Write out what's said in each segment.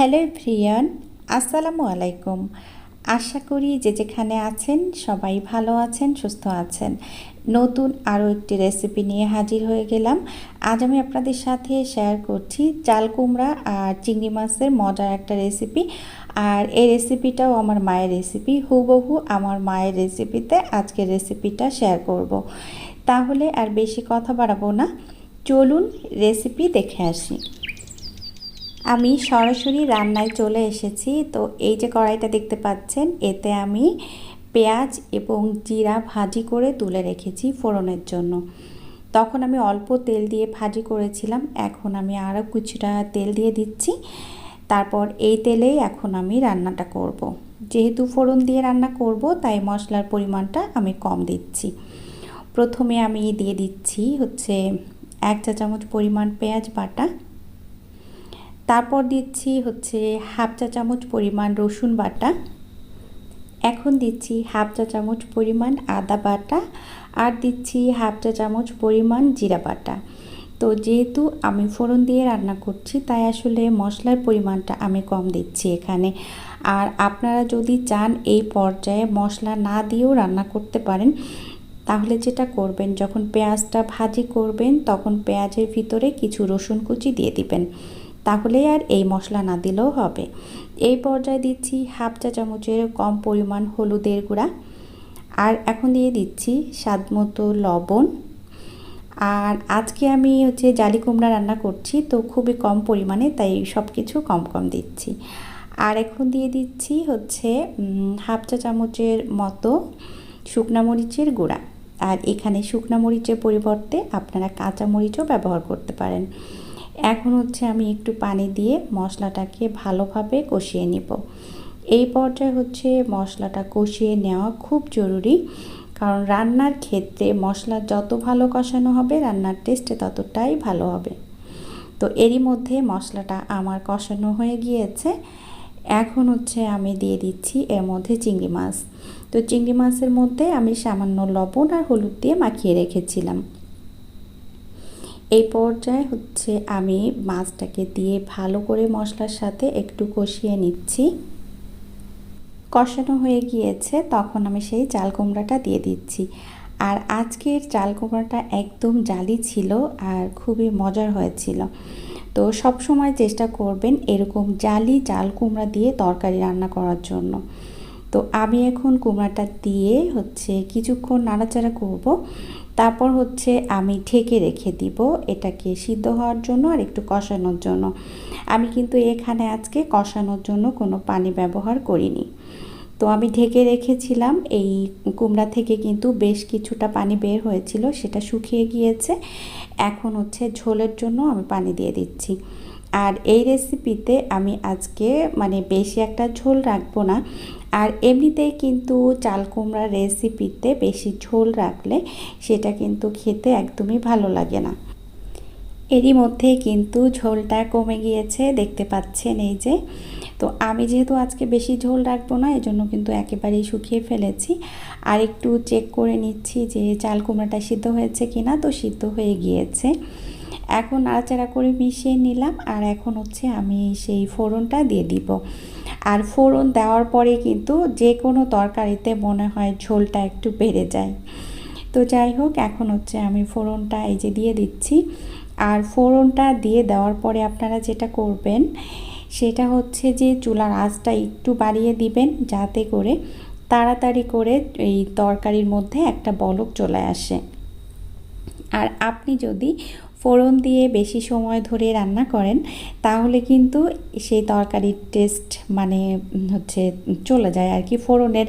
Hello Priyan, আসসালামু আলাইকুম। আশা করি যে যেখানে আছেন সবাই ভালো আছেন, সুস্থ আছেন। নতুন আরও একটি রেসিপি নিয়ে হাজির হয়ে গেলাম। আজ আমি আপনাদের সাথে শেয়ার করছি চাল কুমড়া আর চিংড়ি মাছের মজার একটা রেসিপি আর এই রেসিপিটাও আমার মায়ের রেসিপি হুবহু আমার মায়ের রেসিপিতে আজকের রেসিপিটা শেয়ার করব। তাহলে আর বেশি কথা বাড়াবো না। চলুন রেসিপি দেখে আসি। আমি সরাসরি রান্নায় চলে এসেছি। তো এই যে কড়াইটা দেখতে পাচ্ছেন, এতে আমি পেঁয়াজ এবং জিরা ভাজি করে তুলে রেখেছি ফোড়নের জন্য। তখন আমি অল্প তেল দিয়ে ভাজি করেছিলাম, এখন আমি আরও কিছুটা তেল দিয়ে দিচ্ছি। তারপর এই তেলেই এখন আমি রান্নাটা করব। যেহেতু ফোড়ন দিয়ে রান্না করব, তাই মশলার পরিমাণটা আমি কম দিচ্ছি। প্রথমে আমি দিয়ে দিচ্ছি হচ্ছে এক চা চামচ পরিমাণ পেঁয়াজ বাটা তারপর দিচ্ছি হচ্ছে হাফ চা চামচ পরিমাণ রসুন বাটা। এখন দিচ্ছি হাফ চা চামচ পরিমাণ আদা বাটা আর দিচ্ছি হাফ চা চামচ পরিমাণ জিরা বাটা। তো যেহেতু আমি ফোড়ন দিয়ে রান্না করছি, তাই আসলে মশলার পরিমাণটা আমি কম দিচ্ছি এখানে। আর আপনারা যদি চান এই পর্যায়ে মশলা না দিয়েও রান্না করতে পারেন, তাহলে যেটা করবেন, যখন পেঁয়াজটা ভাজি করবেন, তখন পেঁয়াজের ভিতরে কিছু রসুন কুচি দিয়ে দিবেন। তাহলে আর এই মশলা না দিলেও হবে। এই পর্যায়ে দিচ্ছি হাফ চা চামচের কম পরিমাণ হলুদের গুঁড়া। আর এখন দিয়ে দিচ্ছি স্বাদ মতো লবণ। আর আজকে আমি হচ্ছে জালি কুমড়া রান্না করছি, তো খুবই কম পরিমাণে, তাই সব কিছু কম কম দিচ্ছি। আর এখন দিয়ে দিচ্ছি হচ্ছে হাফ চা চামচের মতো শুকনা মরিচের গুঁড়া। আর এখানে শুকনা মরিচের পরিবর্তে আপনারা কাঁচা মরিচও ব্যবহার করতে পারেন। এখন হচ্ছে আমি একটু পানি দিয়ে মশলাটাকে ভালোভাবে কষিয়ে নিব। এই পর্যায়ে হচ্ছে মশলাটা কষিয়ে নেওয়া খুব জরুরি, কারণ রান্নার ক্ষেত্রে মশলা যত ভালো কষানো হবে, রান্নার টেস্টে ততটাই ভালো হবে। তো এরই মধ্যে মশলাটা আমার কষানো হয়ে গিয়েছে। এখন হচ্ছে আমি দিয়ে দিচ্ছি এর মধ্যে চিংড়ি মাছ। তো চিংড়ি মাছের মধ্যে আমি সামান্য লবণ আর হলুদ দিয়ে মাখিয়ে রেখেছিলাম। এই পর্যায়ে হচ্ছে আমি মাছটাকে দিয়ে ভালো করে মশলার সাথে একটু কষিয়ে নিচ্ছি। কষানো হয়ে গিয়েছে, তখন আমি সেই চাল কুমড়াটা দিয়ে দিচ্ছি। আর আজকের চাল কুমড়াটা একদম জালি ছিল আর খুবই মজার হয়েছিল। তো সব সময় চেষ্টা করবেন এরকম জালি চাল কুমড়া দিয়ে তরকারি রান্না করার জন্য। তো আমি এখন কুমড়াটা দিয়ে হচ্ছে কিছুক্ষণ নাড়াচাড়া করব। তারপর হচ্ছে আমি ঢেকে রেখে দিব এটাকে সিদ্ধ হওয়ার জন্য আর একটু কষানোর জন্য। আমি কিন্তু এখানে আজকে কষানোর জন্য কোনো পানি ব্যবহার করিনি। তো আমি ঢেকে রেখেছিলাম, এই কুমড়া থেকে কিন্তু বেশ কিছুটা পানি বের হয়েছিল, সেটা শুকিয়ে গিয়েছে। এখন হচ্ছে ঝোলের জন্য আমি পানি দিয়ে দিচ্ছি। আর এই রেসিপিতে আমি আজকে মানে বেশি একটা ঝোল রাখব না আর এমনিতেই কিন্তু চাল কুমড়ার রেসিপিতে বেশি ঝোল রাখলে সেটা কিন্তু খেতে একদমই ভালো লাগে না। এরই মধ্যে কিন্তু ঝোলটা কমে গিয়েছে, দেখতে পাচ্ছেন এই যে। তো আমি যেহেতু আজকে বেশি ঝোল রাখব না, এজন্য কিন্তু একেবারেই শুকিয়ে ফেলেছি। আর একটু চেক করে নিচ্ছি যে চাল কুমড়াটা সিদ্ধ হয়েছে কি না তো সিদ্ধ হয়ে গিয়েছে। এখন নাড়াচাড়া করে মিশিয়ে নিলাম, আর এখন হচ্ছে আমি সেই ফোড়নটা দিয়ে দিব। আর ফোড়ন দেওয়ার পরে কিন্তু যে কোনো তরকারিতে মনে হয় ঝোলটা একটু বেড়ে যায়। তো যাই হোক, এখন হচ্ছে আমি ফোড়নটা এই যে দিয়ে দিচ্ছি। আর ফোড়নটা দিয়ে দেওয়ার পরে আপনারা যেটা করবেন, সেটা হচ্ছে যে চুলার আঁচটা একটু বাড়িয়ে দিবেন যাতে করে তাড়াতাড়ি করে এই তরকারির মধ্যে একটা বলক চলে আসে। আর আপনি যদি ফোড়ন দিয়ে বেশি সময় ধরে রান্না করেন, তাহলে কিন্তু সেই তরকারির টেস্ট মানে হচ্ছে চলে যায় আর কি, ফোড়নের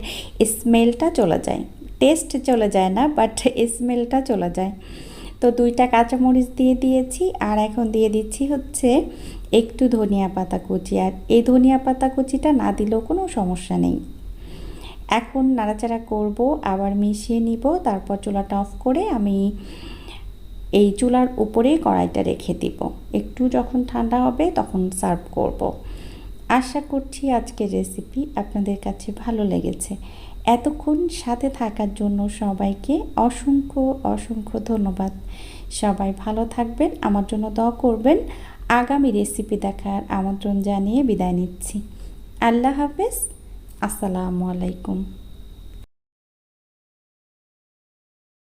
স্মেলটা চলে যায়। টেস্ট চলে যায় না বাট স্মেলটা চলে যায়। তো দুইটা কাঁচামরিচ দিয়ে দিয়েছি, আর এখন দিয়ে দিচ্ছি হচ্ছে একটু ধনিয়া পাতা কুচি। আর এই ধনিয়া পাতা কুচিটা না দিলেও কোনো সমস্যা নেই। এখন নাড়াচাড়া করব, আবার মিশিয়ে নিব, তারপর চুলাটা অফ করে আমি এই চুলার উপরেই কড়াইটা রেখে দিব। একটু যখন ঠান্ডা হবে তখন সার্ভ করব। আশা করছি আজকের রেসিপি আপনাদের কাছে ভালো লেগেছে। এতক্ষণ সাথে থাকার জন্য সবাইকে অসংখ্য অসংখ্য ধন্যবাদ। সবাই ভালো থাকবেন, আমার জন্য দোয়া করবেন। আগামী রেসিপি দেখার আমন্ত্রণ জানিয়ে বিদায় নিচ্ছি। আল্লাহ হাফেজ। আসসালামু আলাইকুম।